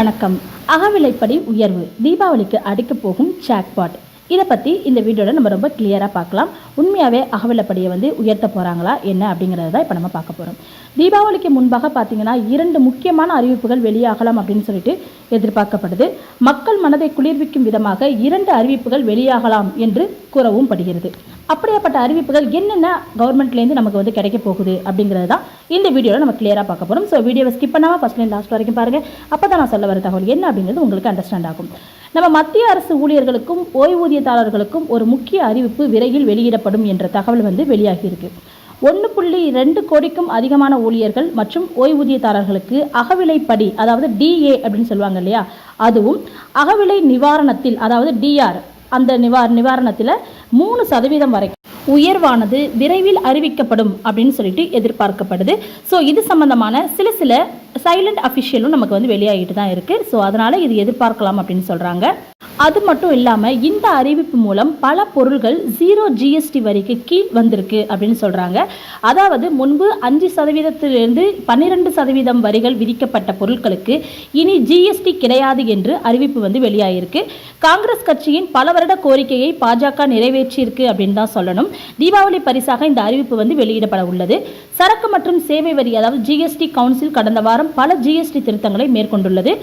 வணக்கம். அகவிலைப்படி உயர்வு. தீபாவளிக்கு அடிக்கப் போகும் ஜாக்பாட் இதை பற்றி இந்த வீடியோவில் நம்ம ரொம்ப கிளியராக பார்க்கலாம். உண்மையாகவே அகவிலப்படியை வந்து உயர்த்த போகிறாங்களா என்ன அப்படிங்கிறத தான் இப்போ நம்ம பார்க்க போகிறோம் தீபாவளிக்கு முன்பாக பார்த்தீங்கன்னா இரண்டு முக்கியமான அறிவிப்புகள் வெளியாகலாம் அப்படின்னு சொல்லிட்டு எதிர்பார்க்கப்படுது. மக்கள் மனதை குளிர்விக்கும் விதமாக இரண்டு அறிவிப்புகள் வெளியாகலாம் என்று கூறவும் படுகிறது. அப்படியாப்பட்ட அறிவிப்புகள் என்னென்ன கவர்மெண்ட்லேருந்து நமக்கு வந்து கிடைக்க போகுது அப்படிங்கிறது தான் இந்த வீடியோவில் நம்ம கிளியராக பார்க்க போகிறோம் ஸோ வீடியோவை ஸ்கிப் பண்ணாமல் ஃபஸ்ட்லேருந்து லாஸ்ட் வரைக்கும் பாருங்கள் அப்போ தான் நான் சொல்ல வர தகவல் என்ன அப்படிங்கிறது உங்களுக்கு அண்டர்ஸ்டாண்ட் ஆகும். நம்ம மத்திய அரசு ஊழியர்களுக்கும் ஓய்வூதியதாரர்களுக்கும் ஒரு முக்கிய அறிவிப்பு விரைவில் வெளியிடப்படும் என்ற தகவல் வந்து வெளியாகியிருக்கு. ஒன்று புள்ளி ரெண்டு கோடிக்கும் அதிகமான ஊழியர்கள் மற்றும் ஓய்வூதியதாரர்களுக்கு அகவிலைப்படி அதாவது டிஏ அப்படின்னு சொல்லுவாங்க இல்லையா அதுவும் அகவிலை நிவாரணத்தில் அதாவது டிஆர் அந்த நிவார் நிவாரணத்தில் மூணு சதவீதம் வரைக்கும் உயர்வானது விரைவில் அறிவிக்கப்படும் அப்படின்னு சொல்லிட்டு எதிர்பார்க்கப்படுது. ஸோ இது சம்பந்தமான சில சில சைலண்ட் அஃபிஷியலும் நமக்கு வந்து வெளியாகிட்டு தான் இருக்குது ஸோ அதனால் இது எதிர்பார்க்கலாம் அப்படின்னு சொல்கிறாங்க அது மட்டும் இல்லாமல் இந்த அறிவிப்பு மூலம் பல பொருள்கள் ஜீரோ ஜிஎஸ்டி வரிக்கு கீழ் வந்திருக்கு அப்படின்னு சொல்கிறாங்க அதாவது முன்பு அஞ்சு சதவீதத்திலிருந்து பன்னிரெண்டு சதவீதம் வரிகள் விதிக்கப்பட்ட பொருட்களுக்கு இனி ஜிஎஸ்டி கிடையாது என்று அறிவிப்பு வந்து வெளியாகிருக்கு காங்கிரஸ் கட்சியின் பல வருட கோரிக்கையை பாஜக நிறைவேற்றியிருக்கு அப்படின்னு தான் சொல்லணும். தீபாவளி பரிசாக இந்த அறிவிப்பு வந்து வெளியிடப்பட உள்ளது. சரக்கு மற்றும் சேவை வரி அதாவது ஜிஎஸ்டி கவுன்சில் கடந்த வாரம் பல ஜிஎஸ்டி திருத்தங்களை மேற்கொண்டுள்ளது.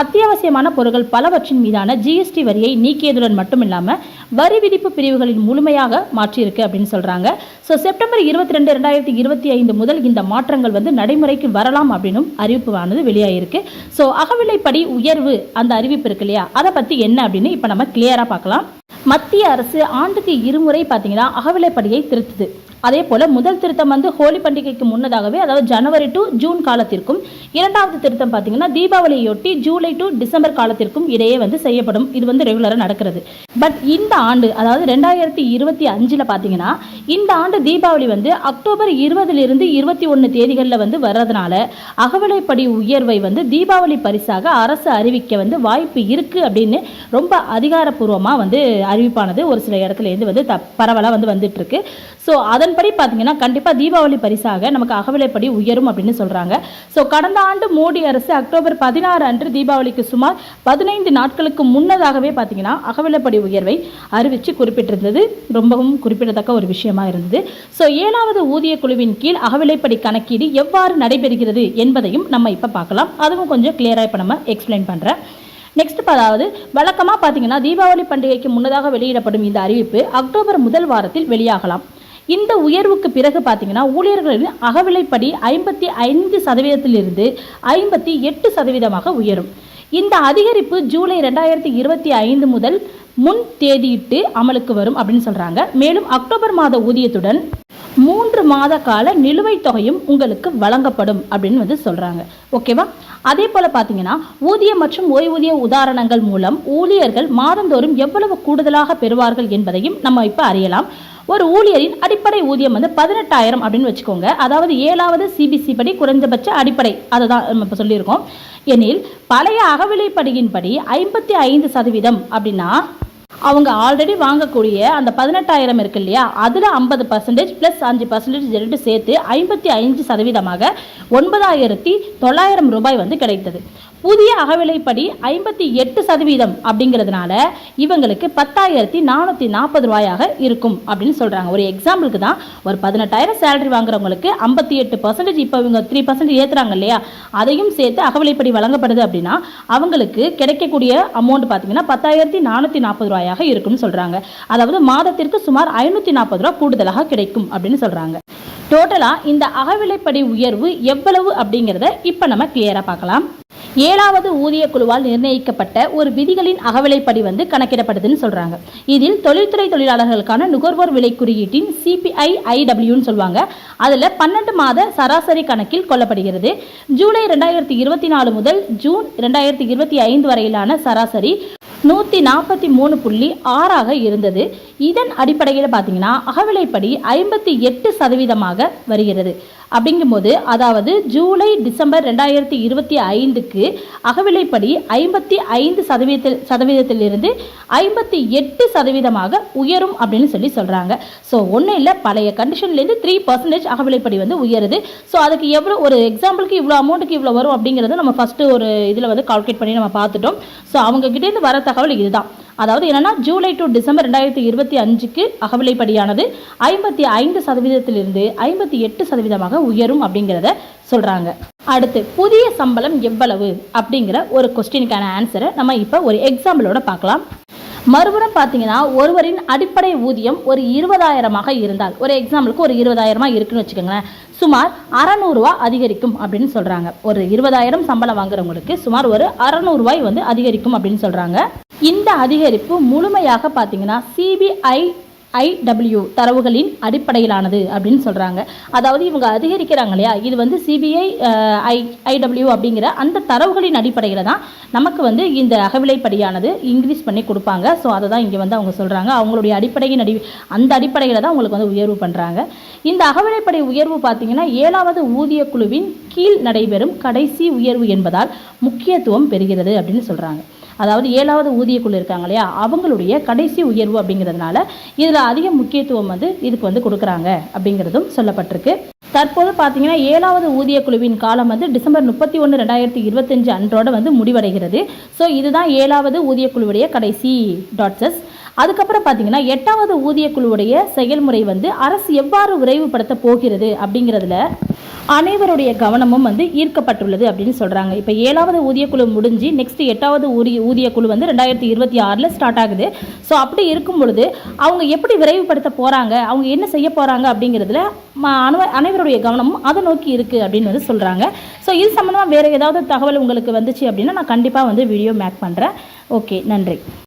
அத்தியாவசியமான பொருட்கள் பலவற்றின் மீதான ஜிஎஸ்டி வரியை நீக்கியதுடன் மட்டுமில்லாமல் வரி விதிப்பு பிரிவுகளில் முழுமையாக மாற்றியிருக்கு அப்படின்னு சொல்கிறாங்க ஸோ செப்டம்பர் இருபத்தி ரெண்டு ரெண்டாயிரத்தி இருபத்தி ஐந்து முதல் இந்த மாற்றங்கள் வந்து நடைமுறைக்கு வரலாம் அப்படின்னும் அறிவிப்பானது வெளியாகிருக்கு ஸோ அகவிலைப்படி உயர்வு அந்த அறிவிப்பு இருக்கு இல்லையா? அதை பற்றி என்ன அப்படின்னு இப்போ நம்ம கிளியராக பார்க்கலாம். மத்திய அரசு ஆண்டுக்கு இருமுறை பார்த்தீங்கன்னா அகவிலைப்படியை திருத்துது. அதே போல் முதல் திருத்தம் வந்து ஹோலி பண்டிகைக்கு முன்னதாகவே அதாவது ஜனவரி டு ஜூன் காலத்திற்கும் இரண்டாவது திருத்தம் பார்த்தீங்கன்னா தீபாவளியொட்டி ஜூலை டு டிசம்பர் காலத்திற்கும் இடையே வந்து செய்யப்படும். இது வந்து ரெகுலராக நடக்கிறது. பட் இந்த ஆண்டு அதாவது ரெண்டாயிரத்தி இருபத்தி அஞ்சில் பார்த்தீங்கன்னா இந்த ஆண்டு தீபாவளி வந்து அக்டோபர் இருபதிலிருந்து இருபத்தி ஒன்று தேதிகளில் வந்து வர்றதுனால அகவிலைப்படி உயர்வை வந்து தீபாவளி பரிசாக அரசு அறிவிக்க வந்து வாய்ப்பு இருக்குது அப்படின்னு ரொம்ப அதிகாரப்பூர்வமாக வந்து அறிவிப்பானது ஒரு சில இடத்துல இருந்து வந்து த பரவலாக வந்து வந்துட்டுருக்கு ஸோ அதன்படி பார்த்தீங்கன்னா கண்டிப்பாக தீபாவளி பரிசாக நமக்கு அகவிலைப்படி உயரும் அப்படின்னு சொல்கிறாங்க ஸோ கடந்த ஆண்டு மோடி அரசு அக்டோபர் பதினாறு அன்று தீபாவளிக்கு சுமார் பதினைந்து நாட்களுக்கு முன்னதாகவே பார்த்தீங்கன்னா அகவிலைப்படி உயர்வை அறிவித்து குறிப்பிட்டிருந்தது. ரொம்பவும் குறிப்பிடத்தக்க ஒரு விஷயமா இருந்தது. ஸோ ஏழாவது ஊதிய குழுவின் கீழ் அகவிலைப்படி கணக்கீடு எவ்வாறு நடைபெறுகிறது என்பதையும் நம்ம இப்போ பார்க்கலாம். அதுவும் கொஞ்சம் கிளியராக இப்போ நம்ம எக்ஸ்பிளைன் பண்ணுறேன் நெக்ஸ்ட் அதாவது வழக்கமாக பார்த்தீங்கன்னா தீபாவளி பண்டிகைக்கு முன்னதாக வெளியிடப்படும் இந்த அறிவிப்பு அக்டோபர் முதல் வாரத்தில் வெளியாகலாம். இந்த உயர்வுக்கு பிறகு பார்த்தீங்கன்னா ஊழியர்களின் அகவிலைப்படி ஐம்பத்தி ஐந்து சதவீதத்திலிருந்து ஐம்பத்தி எட்டு சதவீதமாக உயரும். இந்த அதிகரிப்பு ஜூலை ரெண்டாயிரத்தி இருபத்தி ஐந்து முதல் முன் தேதியிட்டு அமலுக்கு வரும் அப்படின்னு சொல்கிறாங்க மேலும் அக்டோபர் மாத ஊதியத்துடன் மூன்று மாத கால நிலுவைத் தொகையும் உங்களுக்கு வழங்கப்படும் அப்படின்னு வந்து சொல்கிறாங்க ஓகேவா? அதே போல் பார்த்தீங்கன்னா ஊதிய மற்றும் ஓய்வூதிய உதாரணங்கள் மூலம் ஊழியர்கள் மாதந்தோறும் எவ்வளவு கூடுதலாக பெறுவார்கள் என்பதையும் நம்ம இப்போ அறியலாம். ஒரு ஊழியரின் அடிப்படை ஊதியம் வந்து பதினெட்டாயிரம் அப்படின்னு வச்சுக்கோங்க. அதாவது ஏழாவது சிபிசி படி குறைந்தபட்ச அடிப்படை. அதை தான் நம்ம இப்போ சொல்லியிருக்கோம். எனில் பழைய அகவிலைப்படியின்படி ஐம்பத்தி ஐந்து சதவீதம் அப்படின்னா அவங்க ஆல்ரெடி வாங்கக்கூடிய அந்த பதினெட்டாயிரம் இருக்கு இல்லையா? அதில் ஐம்பது பர்சன்டேஜ் ப்ளஸ் அஞ்சு பர்சன்டேஜ் ரெண்டு சேர்த்து ஐம்பத்தி ஐந்து சதவீதமாக ஒன்பதாயிரத்தி தொள்ளாயிரம் ரூபாய் வந்து கிடைத்தது. புதிய அகவிலைப்படி ஐம்பத்தி எட்டு சதவீதம் அப்படிங்கிறதுனால இவங்களுக்கு பத்தாயிரத்தி நானூற்றி நாற்பது ரூபாயாக இருக்கும் அப்படின்னு சொல்கிறாங்க ஒரு எக்ஸாம்பிளுக்கு தான் ஒரு பதினெட்டாயிரம் சேலரி வாங்குறவங்களுக்கு ஐம்பத்தி எட்டு பர்சன்டேஜ் இப்போ இவங்க த்ரீ பர்சன்டேஜ் ஏற்றுறாங்க இல்லையா? அதையும் சேர்த்து அகவிலைப்படி வழங்கப்படுது அப்படின்னா அவங்களுக்கு கிடைக்கக்கூடிய அமௌண்ட் பார்த்தீங்கன்னா பத்தாயிரத்தி நானூற்றி நாற்பது ரூபாயாக இருக்கும்னு சொல்கிறாங்க அதாவது மாதத்திற்கு சுமார் ஐநூற்றி நாற்பது ரூபா கூடுதலாக கிடைக்கும் அப்படின்னு சொல்கிறாங்க டோட்டலாக இந்த அகவிலைப்படி உயர்வு எவ்வளவு அப்படிங்கிறத இப்போ நம்ம கிளியராக பார்க்கலாம். ஏழாவது ஊதிய குழுவால் நிர்ணயிக்கப்பட்ட ஒரு விதிகளின் அகவிலைப்படி வந்து கணக்கிடப்படுதுன்னு சொல்றாங்க. இதில் தொழில்துறை தொழிலாளர்களுக்கான நுகர்வோர் விலை குறியீட்டின் சிபிஐ ஐடபிள்யூன்னு சொல்லுவாங்க. அதில் பன்னெண்டு மாத சராசரி கணக்கில் கொள்ளப்படுகிறது. ஜூலை ரெண்டாயிரத்தி இருபத்தி நாலு முதல் ஜூன் ரெண்டாயிரத்தி இருபத்தி ஐந்து வரையிலான சராசரி நூற்றி நாற்பத்தி மூணு புள்ளி ஆறாக இருந்தது. இதன் அடிப்படையில் பார்த்தீங்கன்னா அகவிலைப்படி ஐம்பத்தி எட்டு சதவீதமாக வருகிறது. அப்படிங்கும்போது அதாவது ஜூலை டிசம்பர் ரெண்டாயிரத்தி இருபத்தி ஐந்துக்கு அகவிலைப்படி ஐம்பத்தி ஐந்து சதவீதத்தில் சதவீதத்திலிருந்து ஐம்பத்தி எட்டு சதவீதமாக உயரும் அப்படின்னு சொல்லி சொல்கிறாங்க ஸோ ஒன்றும் இல்லை பழைய கண்டிஷன்லேருந்து த்ரீ பர்சன்டேஜ் அகவிலைப்படி வந்து உயருது. ஸோ அதுக்கு எவ்வளோ ஒரு எக்ஸாம்பிளுக்கு இவ்வளோ அமௌண்ட்டுக்கு இவ்வளோ வரும் அப்படிங்கிறத நம்ம ஃபஸ்ட்டு ஒரு இதில் வந்து கால்குலேட் பண்ணி நம்ம பார்த்துட்டோம். ஸோ அவங்ககிட்டேருந்து வர தகவல் இதுதான். அதாவது என்னென்னா ஜூலை டு டிசம்பர் ரெண்டாயிரத்தி இருபத்தி அஞ்சுக்கு அகவிலைப்படியானது ஐம்பத்தி ஐந்து சதவீதத்திலிருந்து ஐம்பத்தி எட்டு சதவீதமாக உயரும் அப்படிங்கிறத சொல்கிறாங்க அடுத்து புதிய சம்பளம் எவ்வளவு அப்படிங்கிற ஒரு கொஸ்டினுக்கான ஆன்சரை நம்ம இப்போ ஒரு எக்ஸாம்பிளோட பார்க்கலாம். மறுபுறம் பார்த்தீங்கன்னா ஒருவரின் அடிப்படை ஊதியம் ஒரு இருபதாயிரமாக இருந்தால் ஒரு எக்ஸாம்பிளுக்கு ஒரு இருபதாயிரமா இருக்குன்னு வச்சுக்கோங்களேன். சுமார் அறநூறுவா அதிகரிக்கும் அப்படின்னு சொல்கிறாங்க ஒரு இருபதாயிரம் சம்பளம் வாங்குறவங்களுக்கு சுமார் ஒரு அறநூறுவாய் வந்து அதிகரிக்கும் அப்படின்னு சொல்கிறாங்க இந்த அதிகரிப்பு முழுமையாக பார்த்தீங்கன்னா சிபிஐ ஐடபிள்யூ தரவுகளின் அடிப்படையிலானது அப்படின்னு சொல்கிறாங்க அதாவது இவங்க அதிகரிக்கிறாங்க இல்லையா? இது வந்து சிபிஐ ஐ ஐடபிள்யூ அப்படிங்கிற அந்த தரவுகளின் அடிப்படையில் தான் நமக்கு வந்து இந்த அகவிலைப்படியானது இன்க்ரீஸ் பண்ணி கொடுப்பாங்க. ஸோ அதை தான் இங்கே வந்து அவங்க சொல்கிறாங்க அவங்களுடைய அடிப்படையின் அடி அந்த அடிப்படையில் தான் அவங்களுக்கு வந்து உயர்வு பண்ணுறாங்க இந்த அகவிலைப்படை உயர்வு பார்த்தீங்கன்னா ஏழாவது ஊதிய குழுவின் கீழ் நடைபெறும் கடைசி உயர்வு என்பதால் முக்கியத்துவம் பெறுகிறது அப்படின்னு சொல்கிறாங்க அதாவது ஏழாவது ஊதியக்குழு இருக்காங்க இல்லையா அவங்களுடைய கடைசி உயர்வு அப்படிங்கிறதுனால இதில் அதிக முக்கியத்துவம் வந்து இதுக்கு வந்து கொடுக்குறாங்க அப்படிங்கிறதும் சொல்லப்பட்டிருக்கு. தற்போது பார்த்தீங்கன்னா ஏழாவது ஊதியக்குழுவின் காலம் வந்து டிசம்பர் முப்பத்தி ஒன்று ரெண்டாயிரத்தி இருபத்தஞ்சு அன்றோட வந்து முடிவடைகிறது. ஸோ இதுதான் ஏழாவது ஊதியக்குழுவுடைய கடைசி டாட்ஸஸ் அதுக்கப்புறம் பார்த்தீங்கன்னா எட்டாவது ஊதியக்குழுவுடைய செயல்முறை வந்து அரசு எவ்வாறு விரைவுபடுத்த போகிறது அப்படிங்கிறதுல அனைவருடைய கவனமும் வந்து ஈர்க்கப்பட்டுள்ளது அப்படின்னு சொல்கிறாங்க இப்போ ஏழாவது ஊதியக்குழு முடிஞ்சு நெக்ஸ்ட் எட்டாவது ஊதிய ஊதியக்குழு வந்து ரெண்டாயிரத்தி இருபத்தி ஆறில் ஸ்டார்ட் ஆகுது. ஸோ அப்படி இருக்கும் பொழுது அவங்க எப்படி விரைவுபடுத்த போகிறாங்க அவங்க என்ன செய்ய போகிறாங்க அப்படிங்கிறதுல ம- அனைவருடைய கவனமும் அதை நோக்கி இருக்குது அப்படின்னு வந்து சொல்கிறாங்க ஸோ இது சம்மந்தமாக வேறு ஏதாவது தகவல் உங்களுக்கு வந்துச்சு அப்படின்னா நான் கண்டிப்பாக வந்து வீடியோ மேக் பண்ணுறேன் ஓகே நன்றி.